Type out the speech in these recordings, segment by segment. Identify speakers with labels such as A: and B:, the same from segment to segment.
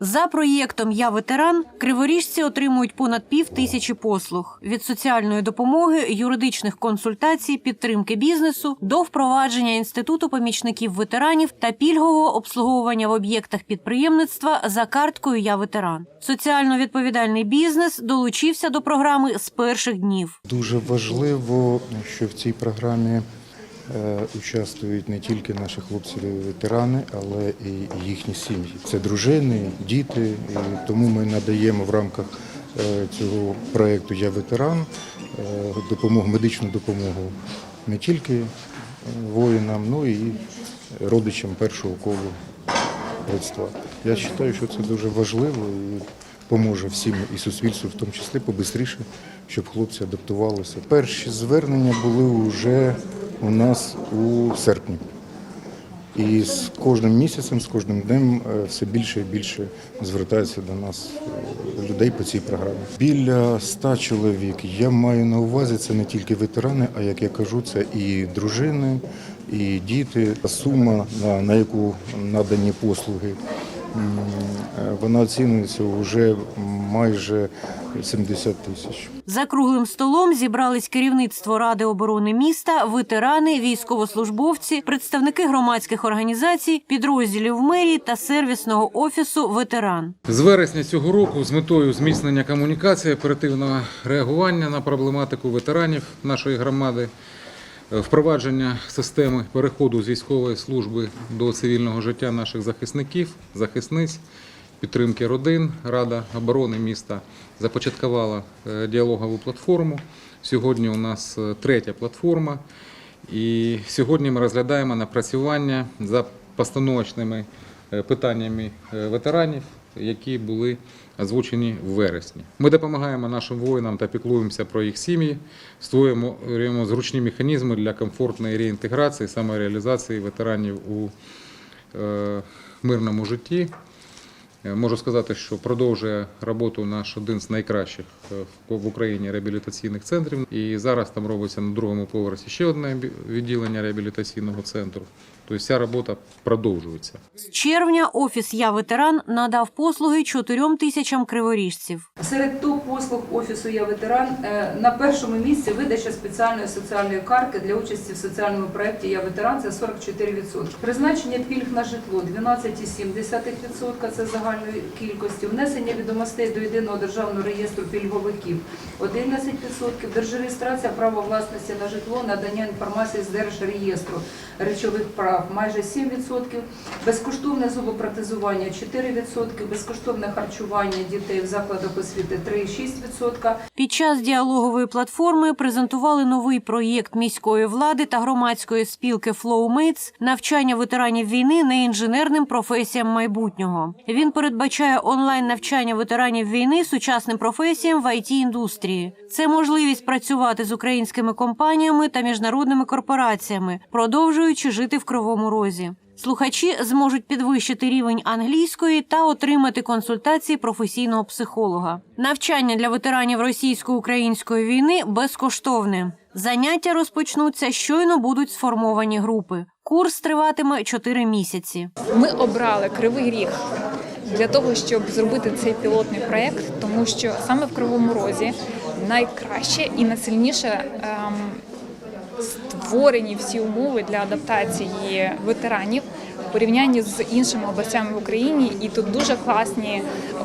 A: За проєктом Я ветеран криворіжці отримують понад пів тисячі послуг від соціальної допомоги, юридичних консультацій, підтримки бізнесу до впровадження інституту помічників ветеранів та пільгового обслуговування в об'єктах підприємництва за карткою Я ветеран. Соціально відповідальний бізнес долучився до програми з перших днів.
B: Дуже важливо, що в цій програмі участвують не тільки наші хлопці-ветерани, але і їхні сім'ї. Це дружини, діти. І тому ми надаємо в рамках е, цього проєкту Я ветеран е, допомогу, медичну допомогу не тільки е, воїнам, ну і родичам першого колу родства. Я вважаю, що це дуже важливо і поможе всім і суспільству, в тому числі побистріше, щоб хлопці адаптувалися. Перші звернення були вже у нас у серпні. І з кожним місяцем, з кожним днем е, все більше і більше звертається до нас е, людей по цій програмі. Біля ста чоловік. Я маю на увазі це не тільки ветерани, а як я кажу, це і дружини, і діти. Сума, на, яку надані послуги, вона оцінюється вже майже 70 тисяч.
A: За круглим столом зібрались керівництво Ради оборони міста, ветерани, військовослужбовці, представники громадських організацій, підрозділів мерії та сервісного офісу ветеран.
C: З вересня цього року з метою зміцнення комунікації, оперативного реагування на проблематику ветеранів нашої громади, е, впровадження системи переходу з військової служби до цивільного життя наших захисників, захисниць, підтримки родин, Рада оборони міста започаткувала е, діалогову платформу. Сьогодні у нас е, третя платформа. І сьогодні ми розглядаємо напрацювання за постановочними е, питаннями ветеранів, які були озвучені в вересні. Ми допомагаємо нашим воїнам та піклуємося про їх сім'ї, створюємо зручні механізми для комфортної реінтеграції, самореалізації ветеранів у мирному житті. Е, Можу сказати, що продовжує роботу наш один з найкращих е, в- Україні реабілітаційних центрів. І зараз там робиться на другому поверсі ще одне відділення реабілітаційного центру. Тобто ця робота продовжується.
A: З червня офіс Я ветеран надав послуги чотирьом тисячам криворіжців.
D: Серед топ послуг офісу Я ветеран е, на першому місці видача спеціальної соціальної картки для участі в соціальному проєкті Я ветеран це 44%. Призначення пільг на житло 12,7% це загальної кількості. Внесення відомостей до єдиного державного реєстру пільговиків 11%. Держреєстрація права власності на житло, надання інформації з держреєстру речових прав майже 7%. Безкоштовне зубопротезування 4%, безкоштовне харчування дітей в закладах освіти 3,6%.
A: Під час діалогової платформи презентували новий проєкт міської влади та громадської спілки Flowmates навчання ветеранів війни неінженерним професіям майбутнього. Він передбачає онлайн навчання ветеранів війни сучасним професіям в it індустрії. Це можливість працювати з українськими компаніями та міжнародними корпораціями, продовжуючи жити в кривому розі. Слухачі зможуть підвищити рівень англійської та отримати консультації професійного психолога. Навчання для ветеранів російсько-української війни безкоштовне. Заняття розпочнуться щойно будуть сформовані групи. Курс триватиме 4 місяці.
E: Ми обрали Кривий Ріг для того, щоб зробити цей пілотний проєкт, тому що саме в Кривому Розі найкраще і найсильніше ем, створені всі умови для адаптації ветеранів в порівнянні з іншими областями в Україні. І тут дуже класні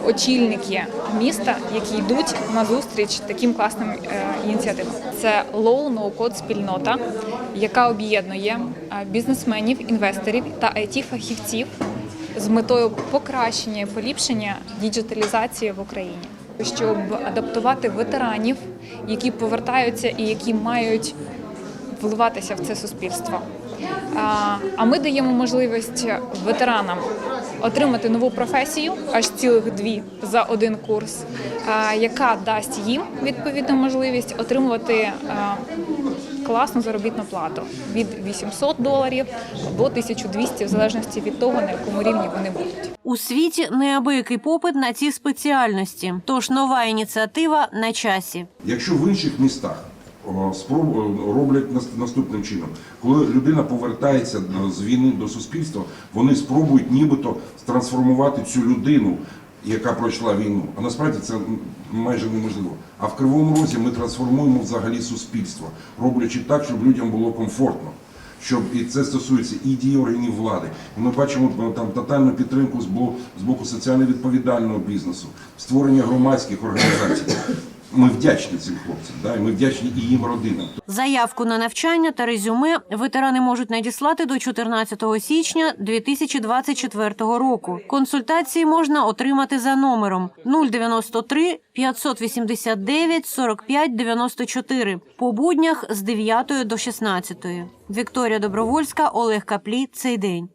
E: очільники міста, які йдуть на зустріч таким класним е, ініціативам. Це low no code спільнота, яка об'єднує е, бізнесменів, інвесторів та it фахівців з метою покращення і поліпшення діджиталізації в Україні, щоб адаптувати ветеранів, які повертаються і які мають вливатися в це суспільство. А, ми даємо можливість ветеранам отримати нову професію, аж цілих дві за один курс, яка дасть їм відповідну можливість отримувати класну заробітну плату від 800 доларів або 1200, в залежності від того, на якому рівні вони будуть.
A: У світі неабиякий попит на ці спеціальності. Тож нова ініціатива на часі.
F: Якщо в інших містах роблять наступним чином, коли людина повертається до- з війни до суспільства, вони спробують нібито трансформувати цю людину яка пройшла війну. А насправді це майже неможливо. А в Кривому Розі ми трансформуємо взагалі суспільство, роблячи так, щоб людям було комфортно. Щоб і це стосується і дії органів влади. Ми бачимо ну, там тотальну підтримку з боку соціально відповідального бізнесу, створення громадських організацій. Ми вдячні цим хлопцям, да, і ми вдячні і їм родинам.
A: Заявку на навчання та резюме ветерани можуть надіслати до 14 січня 2024 року. Консультації можна отримати за номером 093 589 45 94 по буднях з 9 до 16. Вікторія Добровольська, Олег Каплі. Цей день.